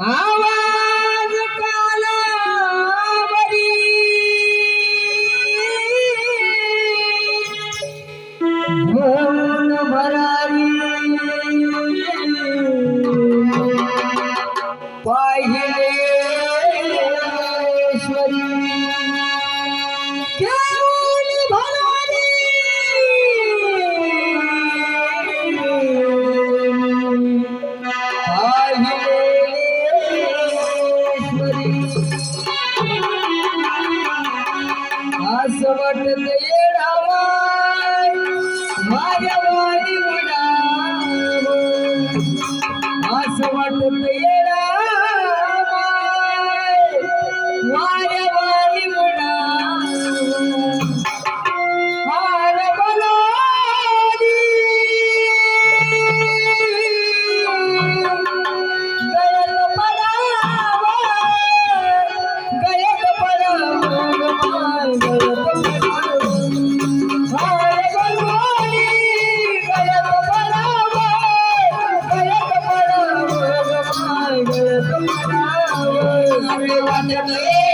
Ah! சமட்டத்தை ஏடாவாய். மாயவாடி விடாவோ Everyone, everyone.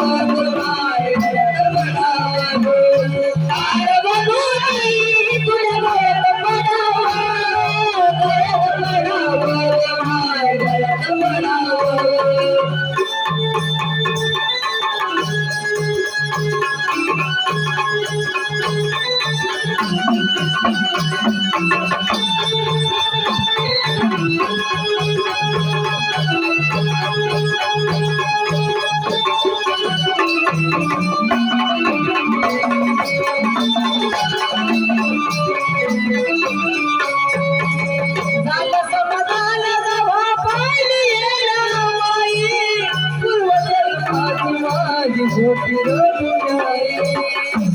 I'm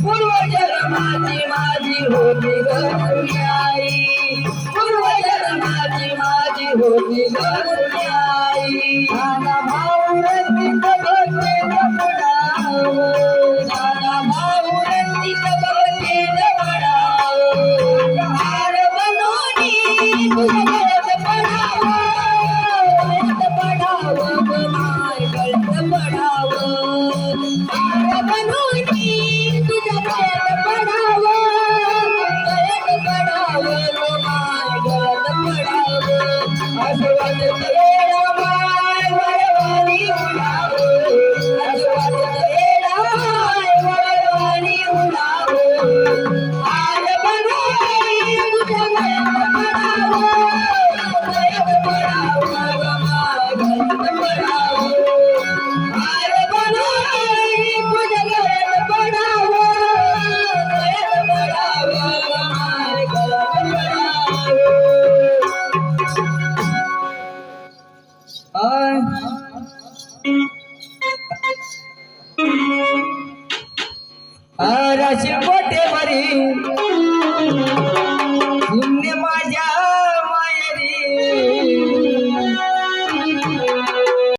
पूर्व जन्माची माझी होती गुन्याई पूर्व जन्माची माझी होती गुन्याई आराशी पोटे भरी